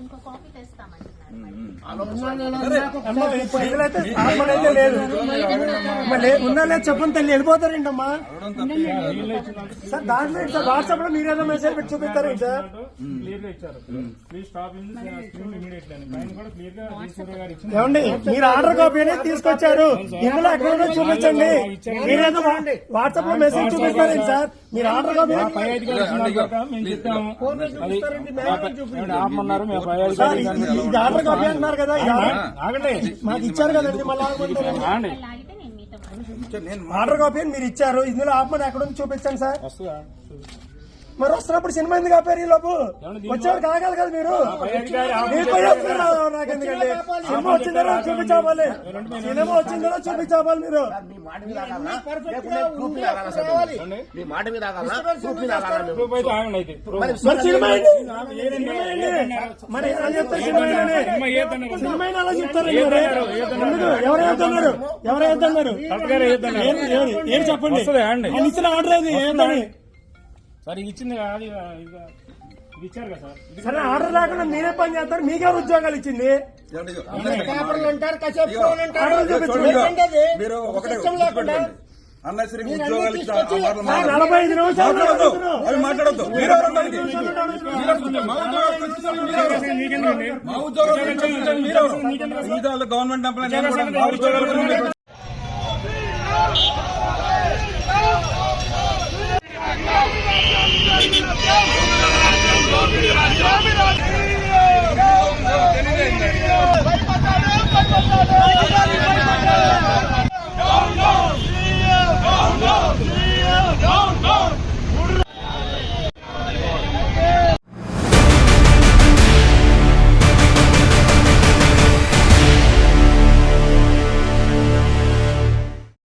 ఇంకో కాపీ తెస్తామండి. అమ్మా, ఆత్మనైతే లేదు చెప్పండి తల్లి వెళ్ళిపోతారేంటమ్మా సార్ దాంట్లో సార్ వాట్సాప్లో మీరేదో మెసేజ్ పెట్టి చూపిస్తారేంటి సార్? క్లియర్గా ఇచ్చారు please stop in screen immediately అని పైన కూడా క్లియర్గా ఈశ్వర్ గారు ఇచ్చింది ఏమండి మీరు ఆర్డర్ కాపీ అనేది తీసుకొచ్చారు ఇందులో ఎక్కడో చూపించండి మీరేదో వాట్సాప్లో మెసేజ్ చూపిస్తారేంటి సార్ మీరు ఆర్డర్ కాపీ ఇది ఆర్డర్ కాపీ అంటున్నారు కదా ఆగండి. మాకు ఇచ్చారు కదండి మళ్ళీ. ఆర్డర్ కాపీ అని మీరు ఇచ్చారు ఇందులో ఆపమని ఎక్కడ ఉంది చూపించండి సార్. వస్తుందా? మరి వస్తున్నప్పుడు సినిమా ఎందుకు ఆపారు ఈ లోపు? వచ్చేవారు కాగాలి కదా మీరు? నాకెందుకండి సినిమా వచ్చిందో? చూపించాలి. సినిమా వచ్చిందో? చూపించాలి మీరు. సినిమా ఏంటి? సినిమా ఏంటి? మరి ఎలా చెప్తారు? సినిమా ఏంటని? సినిమా ఏదన్నారు? సినిమా ఏంటి అలా చెప్తారండి మరి? ఎందుకు? ఎవరు ఏదన్నారు ఎవరు ఏదన్నారు కలెక్టర్ గారు ఏదన్నారు? ఏం- చెప్పండి? ఇచ్చిన ఆర్డర్ అది ఏంటని సార్ ఇది ఇచ్చింది కదా, ఇచ్చారు కదా సార్. ఆర్డర్ లేకుండా మీరే పని చేస్తారు మీకే ఉద్యోగాలు ఇచ్చింది. పేపర్లు అంటారు కాసేపు? మీరు ఒకటే ఉద్యోగాలు. నలభై ఐదు నిమిషాలు. అవి మాట్లాడొద్దు? మా ఉద్యోగాలు మీరు